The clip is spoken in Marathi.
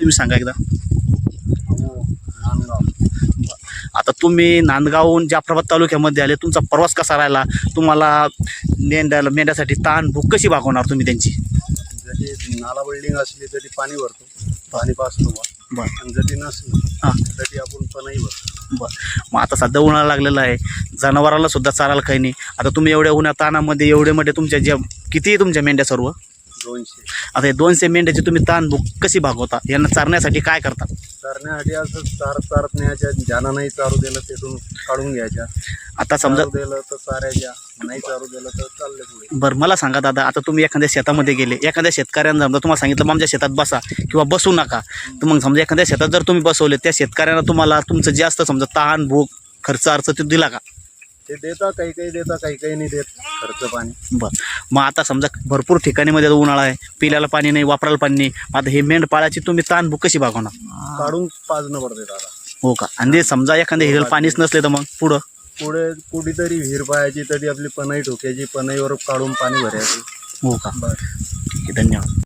तुम्ही सांगा एकदा. नांदगाव आता तुम्ही नांदगावहून जाफराबाद तालुक्यामध्ये आले तुमचा प्रवास कसा राहिला? तुम्हाला मेंढ्याला मेंढ्यासाठी ताण भूक कशी भागवणार तुम्ही त्यांची? जरी नाला बिल्डिंग असली तरी पाणी भरतो. पाणी पासतो बरं. आणि जरी नसली हां. तरी आपण पाणी भरतो. बरं. मग आता सध्या उन्हाळा लागलेला आहे. जनावराला सुद्धा चारायला काही नाही. आता तुम्ही एवढ्या उन्हा तानामध्ये एवढे मोठे तुमच्या ज्या किती आहे तुमच्या मेंढ्या सर्व. दोनशे. आता हे दोनशे मेंढ्याची तुम्ही ताण भूक कशी भागवता? यांना चारण्यासाठी काय करता? चारण्यासाठी असं चार चारत न्यायच्या ज्यांना नाही चारू दिलं तिथून काढून घ्यायच्या. आता समजा चारू दिलं तर चारायच्या नाही चारू दिलं तर चालले पुढे. बरं मला सांगा दादा आता तुम्ही एखाद्या शेतामध्ये गेले एखाद्या शेतकऱ्यांना समजा तुम्हाला सांगितलं मग आमच्या शेतात बसा किंवा बसू नका. तर मग समजा एखाद्या शेतात जर तुम्ही बसवले त्या शेतकऱ्यांना तुम्हाला तुमचं जास्त समजा ताण भूक खर्च अर्च ते दिला का? ते देता काही काही देता काही काही नाही देत खर्च पाणी. बरं. मग आता समजा भरपूर ठिकाणी मध्ये आता उन्हाळा आहे पिल्याला पाणी नाही वापरायला पाणी नाही. मग आता हे मेंढपाळाची तुम्ही ताण भूक कशी भागवणार? काढून पाजणं पडते दादा. हो का? आणि ते समजा एखाद्या हिरेला पाणीच नसले तर मग पुढं? पुढे कुठेतरी विहीर पाहायची तरी आपली पनई ठोक्याची पनईवर काढून पाणी भरायचं. हो का? बरं. ठीक आहे धन्यवाद.